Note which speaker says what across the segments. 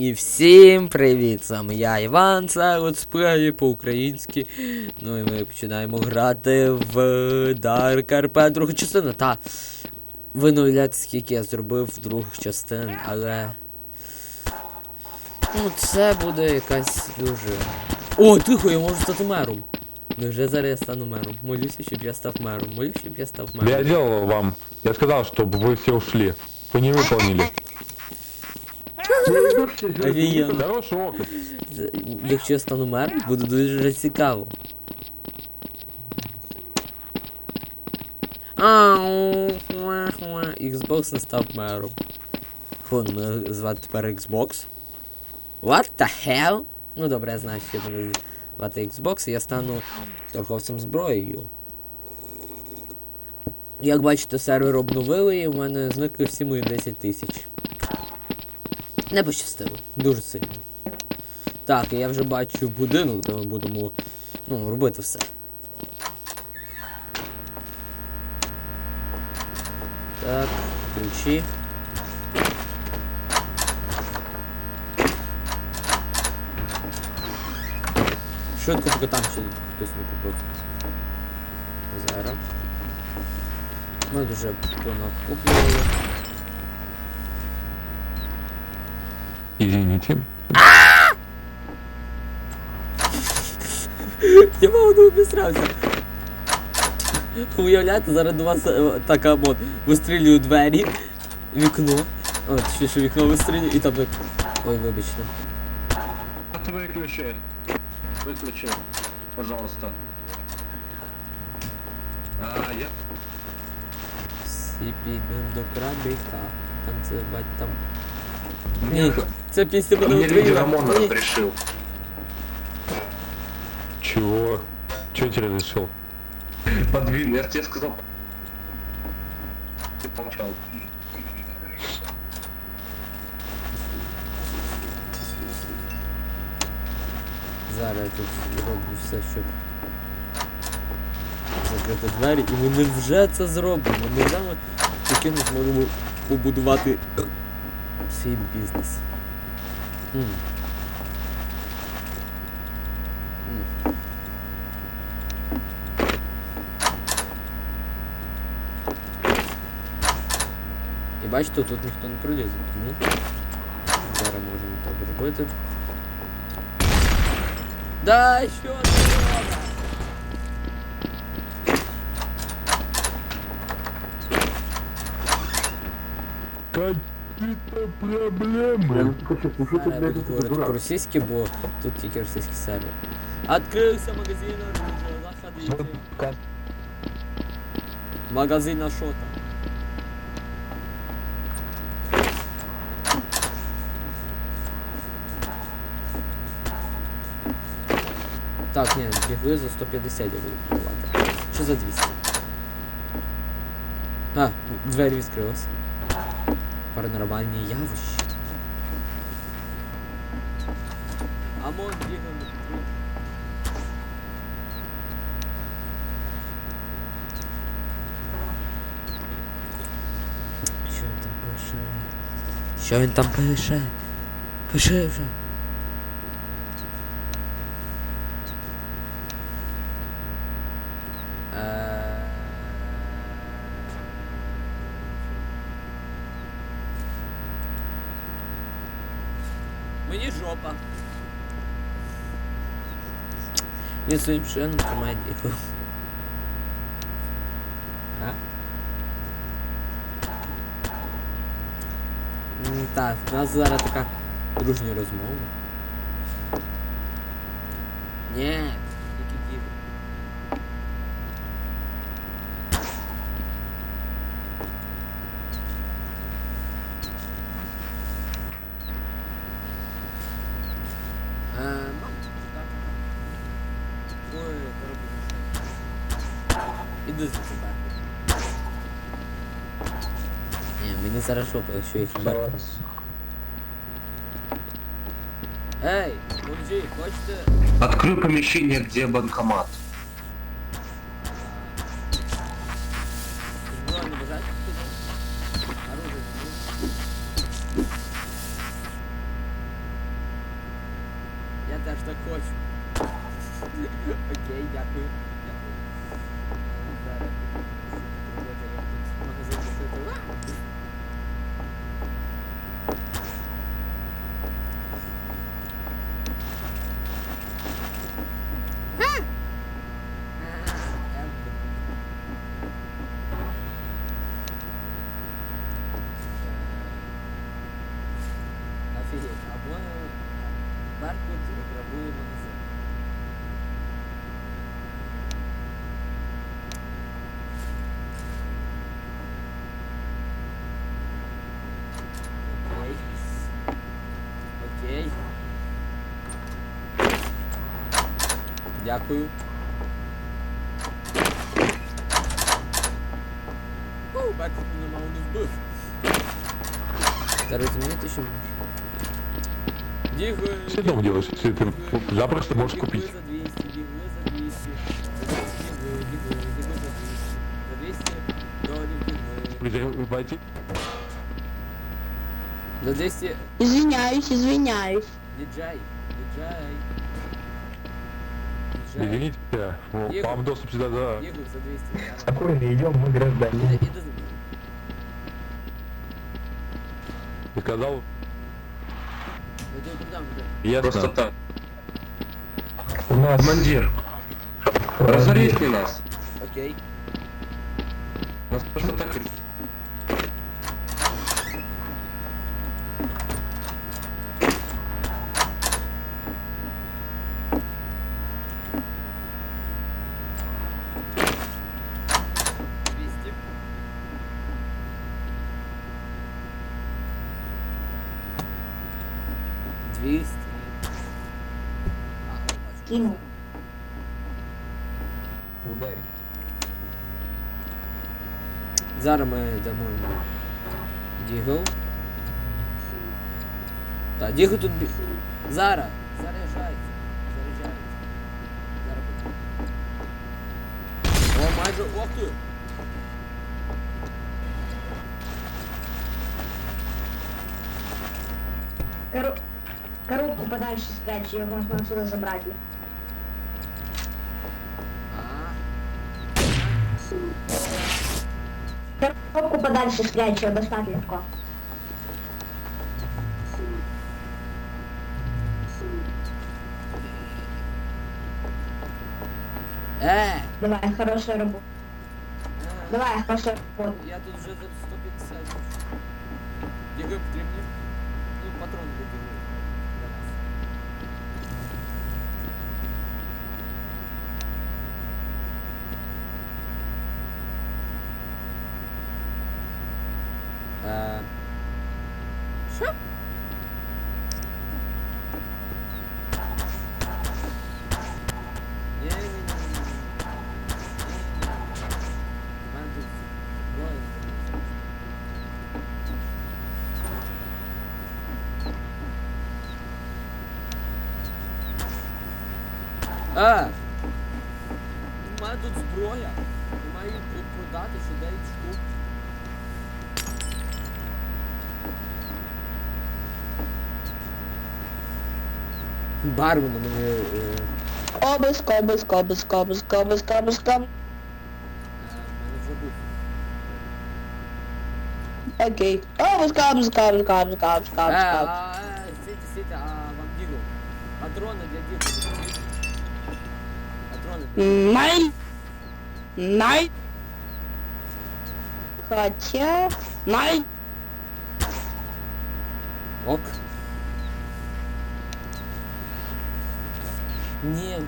Speaker 1: І всім привіт! Саме я Іван, це летсплеї по-українськи. Ну і ми починаємо грати в Dark RP другу частину. Та ви не уявляєте, скільки я зробив других частин, але. Ну, це буде якась дуже. О, тихо, я можу стати мером. Ну вже зараз я стану мером. Молюся, щоб я став мером. Молюся, щоб я став мером.
Speaker 2: Я делал вам. Я сказал, чтобы вы все ушли. Вы не выполнили.
Speaker 1: Офігенно.
Speaker 2: Хороший.
Speaker 1: Якщо я стану мером, буде дуже цікаво. Ау. Xbox не став мером. Фу, ну, мене звати тепер Xbox. What the hell? Ну добре, я знаю, що мене звати Xbox, і я стану торговцем зброєю. Як бачите, сервер обновили і в мене зникли всі мої 10 тисяч. Не пощастило. Дуже сильно. Так, я вже бачу будинок, де ми будемо ну, робити все. Так, ключі. Швидко поки там ще хтось не купив. Зараз. Ми дуже понакуплювали.
Speaker 2: Извините.
Speaker 1: Я мало не обісрався. Уявляєте, зараз до вас е, така от вистрілюю двері, вікно. От, ще що вікно вистрілюю і там так. Ой, вибачте.
Speaker 3: Это выключи. Выключи, пожалуйста. А, я...
Speaker 1: Всі підемо до крабіка. Танцювати там.
Speaker 3: Мне,
Speaker 1: Ні, це пісня буде
Speaker 3: мне Лидия
Speaker 1: Україна.
Speaker 3: Рамон
Speaker 1: Ні.
Speaker 3: разрешил.
Speaker 2: Чего? Чего тебе разрешил?
Speaker 3: Подвинь, я тебе сказал. Ты помчал.
Speaker 1: Зараз я тут роблю все, щоб закрити двері, і ми вже це зробимо. Ми вже ми таким зможемо побудувати свій бізнес. М. М. І бачите, тут ніхто не пролізе, тому зараз можемо так робити. Да, що ти робиш?
Speaker 2: Какие-то проблемы.
Speaker 1: Зараз я буду говорити по-російськи, бо тут тільки російський сервер. Открывся магазин, заходите. Магазин Ашота. Так, ні, бігли за 150 я буду продавати. Що за 200? А, двері відкрились. Паранормальні явища. Амон бігав на підтримку. Що він там пише? Що він там пише? Пиши вже. Я своїм членом тримаю діку. А? М, Так, у нас зараз така коробка. Іди за тебе. Ні, мені зараз шопа, якщо їх бере. Ей, мужик, хочете?
Speaker 3: Открой помещение, где банкомат.
Speaker 1: Зброю не бажаєте купити? Оружие. Я теж так хочу. Окей, дякую. Дякую. О, Беркут мене мало не вбив. Та розумієте, що може? Дігли.
Speaker 2: Что ты там делаешь, если ты запросто можешь купить?
Speaker 1: За 200, дігли за 200. Дігли, дігли, дігли за 200. За 200 доларів дігли.
Speaker 2: Придя- Пойти?
Speaker 1: За 200
Speaker 4: Извиняюсь, извиняюсь.
Speaker 1: діджей. Діджей. Діджей.
Speaker 2: Извините, ну,
Speaker 1: Егор.
Speaker 2: вам доступ сюда, да.
Speaker 1: Дігли за 200. Давай.
Speaker 5: Спокойно, идем, мы граждане.
Speaker 1: Іди, іди за мною.
Speaker 2: Ты сказал,
Speaker 1: Я тебе продам, іди.
Speaker 3: Просто
Speaker 2: ясно.
Speaker 3: так.
Speaker 5: У нас
Speaker 3: Командир, разорите нас.
Speaker 1: Окей.
Speaker 3: Нас просто так...
Speaker 1: 200.
Speaker 4: Скинул.
Speaker 5: Ударь.
Speaker 1: Зараз ми дамо Дігл. Та, Дігл тут бі... Зара! Заряджається. Заряджається. Зараз буде. О, майже... Ох ти!
Speaker 4: Pero Коробку подальше спрячь, ее можно отсюда забрать.
Speaker 1: А,
Speaker 4: Коробку подальше спрячь, ее достать легко.
Speaker 1: Е!
Speaker 4: Давай, хорошая работа.
Speaker 1: Е,
Speaker 4: Давай, хорошая работа.
Speaker 1: Я тут вже за 150. Дігл потрібні? Ну, патрони для Uh, sure. Ah! Uma é do zbroja, imaju prodati se da je
Speaker 4: обыск, обыск, обыск, обыск.
Speaker 1: е, мене забув.
Speaker 4: Окей. Обыск, обыск, обыск, обыск, обыск,
Speaker 1: Е,
Speaker 4: обыск, обыск.
Speaker 1: а, е, сидите, сидите, а вам дігл. Патрони для дігл. Патрони для
Speaker 4: Най. Най. Хотя... Най.
Speaker 1: Ок. Тут Ну,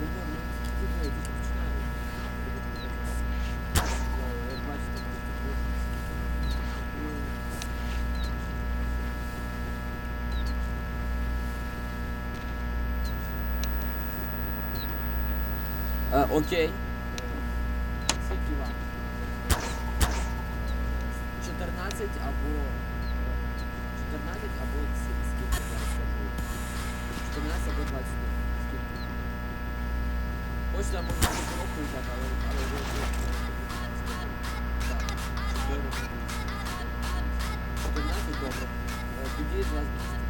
Speaker 1: А, окей. Скільки вам? 14 або... Хочете, я можу цю коробку взяти, але, але ви... ви- Так, 4 14, добре. Е, Тоді 20.